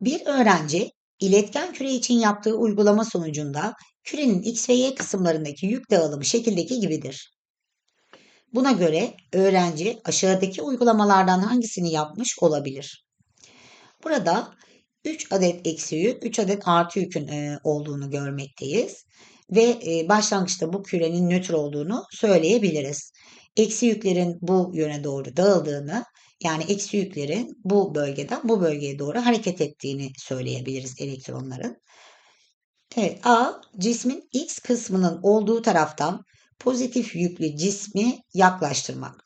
Bir öğrenci iletken küre için yaptığı uygulama sonucunda kürenin x ve y kısımlarındaki yük dağılımı şekildeki gibidir. Buna göre öğrenci aşağıdaki uygulamalardan hangisini yapmış olabilir? Burada 3 adet eksi yük, 3 adet artı yükün e, olduğunu görmekteyiz. Ve e, başlangıçta bu kürenin nötr olduğunu söyleyebiliriz. Eksi yüklerin bu yöne doğru dağıldığını yani eksi yüklerin bu bölgeden bu bölgeye doğru hareket ettiğini söyleyebiliriz elektronların. Evet A cismin x kısmının olduğu taraftan pozitif yüklü cismi yaklaştırmak.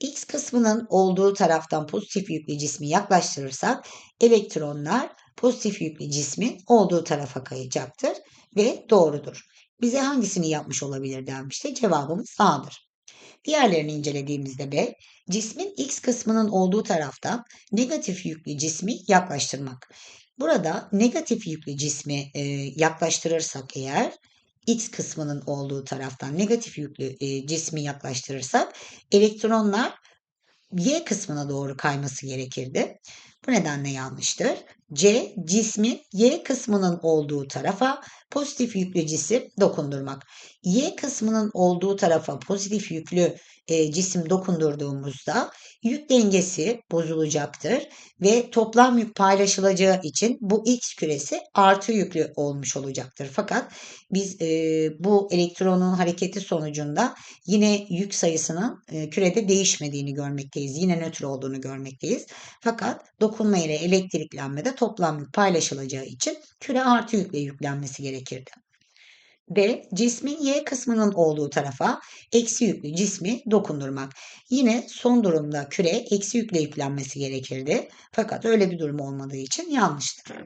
X kısmının olduğu taraftan pozitif yüklü cismi yaklaştırırsak elektronlar pozitif yüklü cismin olduğu tarafa kayacaktır ve doğrudur. Bize hangisini yapmış olabilir denmişti. Cevabımız A'dır. Diğerlerini incelediğimizde B, cismin X kısmının olduğu taraftan negatif yüklü cismi yaklaştırmak. Burada negatif yüklü cismi e, yaklaştırırsak eğer X kısmının olduğu taraftan negatif yüklü e, cismi yaklaştırırsak elektronlar Y kısmına doğru kayması gerekirdi. Bu nedenle yanlıştır. C cismin Y kısmının olduğu tarafa pozitif yüklü cisim dokundurmak. Y kısmının olduğu tarafa pozitif yüklü e, cisim dokundurduğumuzda yük dengesi bozulacaktır ve toplam yük paylaşılacağı için bu X küresi artı yüklü olmuş olacaktır. Fakat biz e, bu elektronun hareketi sonucunda yine yük sayısının e, kürede değişmediğini görmekteyiz. Yine nötr olduğunu görmekteyiz. Fakat dokunma ile elektriklenmede toplam yük paylaşılacağı için küre artı yükle yüklenmesi gerekirdi. D. Cismin Y kısmının olduğu tarafa eksi yüklü cismi dokundurmak. Yine son durumda küre eksi yükle yüklenmesi gerekirdi. Fakat öyle bir durum olmadığı için yanlıştır.